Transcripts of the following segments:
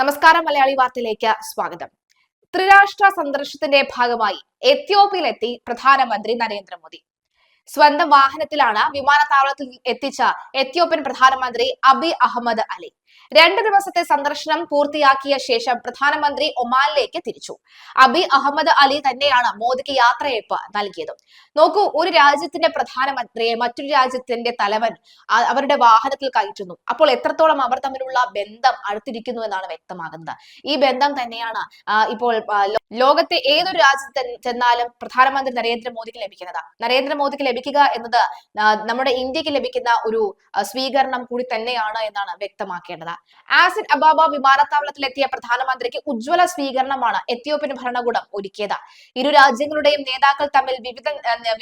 നമസ്കാരം മലയാളി വാർത്തയിലേക്ക് സ്വാഗതം. ത്രിരാഷ്ട്ര സന്ദർശനത്തിന്റെ ഭാഗമായി എത്യോപ്യയിലെത്തി പ്രധാനമന്ത്രി നരേന്ദ്രമോദി. സ്വന്തം വാഹനത്തിലാണ് വിമാനത്താവളത്തിൽ എത്തിച്ച എത്യോപ്യൻ പ്രധാനമന്ത്രി അബി അഹമ്മദ് അലി. രണ്ട് ദിവസത്തെ സന്ദർശനം പൂർത്തിയാക്കിയ ശേഷം പ്രധാനമന്ത്രി ഒമാനിലേക്ക് തിരിച്ചു. അബി അഹമ്മദ് അലി തന്നെയാണ് മോദിക്ക് യാത്രയയപ്പ് നൽകിയത്. നോക്കൂ ഒരു രാജ്യത്തിന്റെ പ്രധാനമന്ത്രിയെ മറ്റൊരു രാജ്യത്തിന്റെ തലവൻ അവരുടെ വാഹനത്തിൽ കയറ്റുന്നു. അപ്പോൾ എത്രത്തോളം അവർ തമ്മിലുള്ള ബന്ധം അടുത്തിരിക്കുന്നു എന്നാണ് വ്യക്തമാകുന്നത്. ഈ ബന്ധം തന്നെയാണ് ഇപ്പോൾ ലോകത്തെ ഏതൊരു രാജ്യത്ത് ചെന്നാലും പ്രധാനമന്ത്രി നരേന്ദ്രമോദിക്ക് ലഭിക്കുന്നത്. നരേന്ദ്രമോദിക്ക് ലഭിക്കുക എന്നത് നമ്മുടെ ഇന്ത്യയ്ക്ക് ലഭിക്കുന്ന ഒരു സ്വീകരണം കൂടി തന്നെയാണ് എന്നാണ് വ്യക്തമാക്കേണ്ടത്. ആസിഡ് അബാബ വിമാനത്താവളത്തിലെത്തിയ പ്രധാനമന്ത്രിക്ക് ഉജ്ജ്വല സ്വീകരണമാണ് എത്യോപ്യൻ ഭരണകൂടം ഒരുക്കിയത്. ഇരു രാജ്യങ്ങളുടെയും നേതാക്കൾ തമ്മിൽ വിവിധ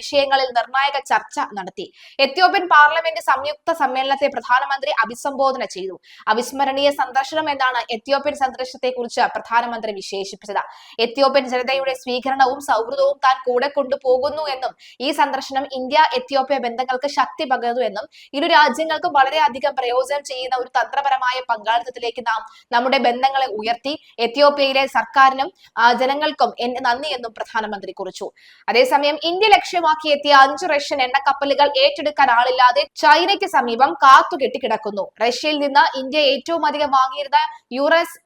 വിഷയങ്ങളിൽ നിർണായക ചർച്ച നടത്തി. എത്യോപ്യൻ പാർലമെന്റ് സംയുക്ത സമ്മേളനത്തെ പ്രധാനമന്ത്രി അഭിസംബോധന ചെയ്തു. അവിസ്മരണീയ സന്ദർശനം എന്നാണ് എത്യോപ്യൻ സന്ദർശനത്തെ കുറിച്ച് പ്രധാനമന്ത്രി വിശേഷിപ്പിച്ചത്. എത്യോപ്യൻ ജനതയുടെ സ്വീകരണവും സൗഹൃദവും താൻ കൂടെ കൊണ്ടുപോകുന്നു എന്നും ഈ സന്ദർശനം ഇന്ത്യ എത്യോപ്യ ബന്ധങ്ങൾക്ക് ശക്തി പകർന്നു എന്നും ഇരു രാജ്യങ്ങൾക്കും വളരെയധികം പ്രയോജനം ചെയ്യുന്ന ഒരു തന്ത്രപരമായ പങ്കാളിത്തത്തിലേക്ക് നാം നമ്മുടെ ബന്ധങ്ങളെ ഉയർത്തി എത്യോപ്യയിലെ സർക്കാരിനും ജനങ്ങൾക്കും എന്റെ നന്ദി എന്നും പ്രധാനമന്ത്രി കുറിച്ചു. അതേസമയം ഇന്ത്യ ലക്ഷ്യമാക്കി എത്തിയ അഞ്ച് റഷ്യൻ എണ്ണ കപ്പലുകൾ ഏറ്റെടുക്കാൻ ആളില്ലാതെ ചൈനയ്ക്ക് സമീപം കാത്തുകെട്ടി കിടക്കുന്നു റഷ്യയിൽ നിന്ന് ഇന്ത്യ ഏറ്റവും അധികം വാങ്ങിയിരുന്ന യുറസ്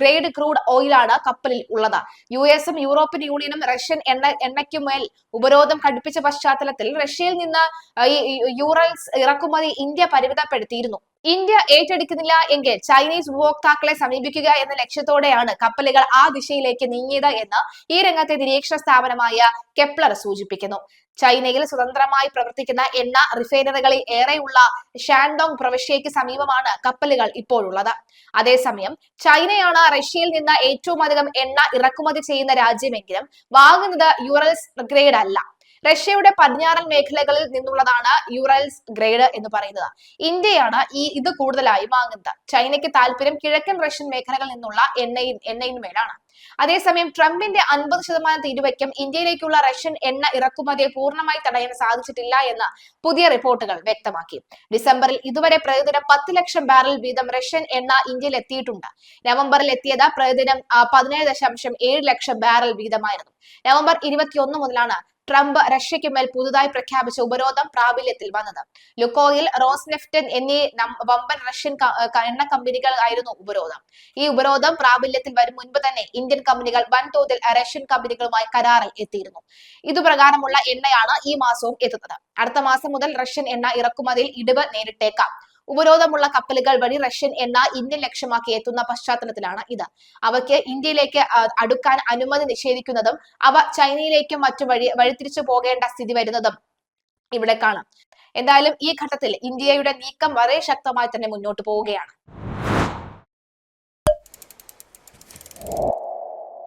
ഗ്രേഡ് ക്രൂഡ് ഓയിലാണ് കപ്പലിൽ ഉള്ളത്. യു എസും യൂറോപ്യൻ യൂണിയനും റഷ്യൻ എണ്ണ എണ്ണയ്ക്കുമേൽ ഉപരോധം കടുപ്പിച്ച പശ്ചാത്തലത്തിൽ റഷ്യയിൽ നിന്ന് ഈ യൂറൽസ് ഇറക്കുമതി ഇന്ത്യ പരിമിതപ്പെടുത്തിയിരുന്നു. ഇന്ത്യ ഏറ്റെടുക്കുന്നില്ല എങ്കിൽ ചൈനീസ് ഉപഭോക്താക്കളെ സമീപിക്കുക എന്ന ലക്ഷ്യത്തോടെയാണ് കപ്പലുകൾ ആ ദിശയിലേക്ക് നീങ്ങിയത് എന്ന് ഈ രംഗത്തെ നിരീക്ഷണ സ്ഥാപനമായ കെപ്ലർ സൂചിപ്പിക്കുന്നു. ചൈനയിൽ സ്വതന്ത്രമായി പ്രവർത്തിക്കുന്ന എണ്ണ റിഫൈനറികളിൽ ഏറെയുള്ള ഷാൻഡോങ് പ്രവിശ്യയ്ക്ക് സമീപമാണ് കപ്പലുകൾ ഇപ്പോഴുള്ളത്. അതേസമയം ചൈനയാണ് റഷ്യയിൽ നിന്ന് ഏറ്റവും അധികം എണ്ണ ഇറക്കുമതി ചെയ്യുന്ന രാജ്യമെങ്കിലും വാങ്ങുന്നത് യുറൽസ് ഗ്രേഡ് അല്ല റഷ്യയുടെ പടിഞ്ഞാറൻ മേഖലകളിൽ നിന്നുള്ളതാണ് യുറൽസ് ഗ്രേഡ് എന്ന് പറയുന്നത്. ഇന്ത്യയാണ് ഈ ഇത് കൂടുതലായി വാങ്ങുന്നത്. ചൈനയ്ക്ക് താല്പര്യം കിഴക്കൻ റഷ്യൻ മേഖലകളിൽ നിന്നുള്ള എണ്ണയിൽ എണ്ണയിന്മേലാണ് അതേസമയം ട്രംപിന്റെ അൻപത് ശതമാനം തീരുവയ്ക്കും ഇന്ത്യയിലേക്കുള്ള റഷ്യൻ എണ്ണ ഇറക്കുമതിയെ പൂർണമായി തടയാൻ സാധിച്ചിട്ടില്ല എന്ന് പുതിയ റിപ്പോർട്ടുകൾ വ്യക്തമാക്കി. ഡിസംബറിൽ ഇതുവരെ പ്രതിദിനം പത്ത് ലക്ഷം ബാരൽ വീതം റഷ്യൻ എണ്ണ ഇന്ത്യയിൽ എത്തിയിട്ടുണ്ട്. നവംബറിൽ എത്തിയത് പ്രതിദിനം പതിനേഴ് ദശാംശം ഏഴ് ലക്ഷം ബാരൽ വീതമായിരുന്നു. നവംബർ ഇരുപത്തിയൊന്ന് മുതലാണ് ട്രംപ് റഷ്യയ്ക്ക് മേൽ പുതുതായി പ്രഖ്യാപിച്ച ഉപരോധം പ്രാബല്യത്തിൽ വന്നത്. ലുക്കോയിൽ റോസ്നെഫ്റ്റൻ എന്നീ വമ്പൻ റഷ്യൻ എണ്ണ കമ്പനികൾ ആയിരുന്നു ഉപരോധം. ഈ ഉപരോധം പ്രാബല്യത്തിൽ വരും മുൻപ് തന്നെ ഇന്ത്യൻ കമ്പനികൾ വൻതോതിൽ റഷ്യൻ കമ്പനികളുമായി കരാറിൽ എത്തിയിരുന്നു. ഇതുപ്രകാരമുള്ള എണ്ണയാണ് ഈ മാസവും എത്തുന്നത്. അടുത്ത മാസം മുതൽ റഷ്യൻ എണ്ണ ഇറക്കുമതിയിൽ ഇടിവ് നേരിട്ടേക്കാം. ഉപരോധമുള്ള കപ്പലുകൾ വഴി റഷ്യൻ എണ്ണ ഇന്ത്യൻ ലക്ഷ്യമാക്കി എത്തുന്ന പശ്ചാത്തലത്തിലാണ് ഇത്. അവയ്ക്ക് ഇന്ത്യയിലേക്ക് അടുക്കാൻ അനുമതി നിഷേധിക്കുന്നതും അവ ചൈനയിലേക്കും മറ്റു വഴി വഴിതിരിച്ചു പോകേണ്ട സ്ഥിതി വരുന്നതും ഇവിടെ കാണാം. എന്തായാലും ഈ ഘട്ടത്തിൽ ഇന്ത്യയുടെ നീക്കം വളരെ ശക്തമായി തന്നെ മുന്നോട്ട് പോവുകയാണ്.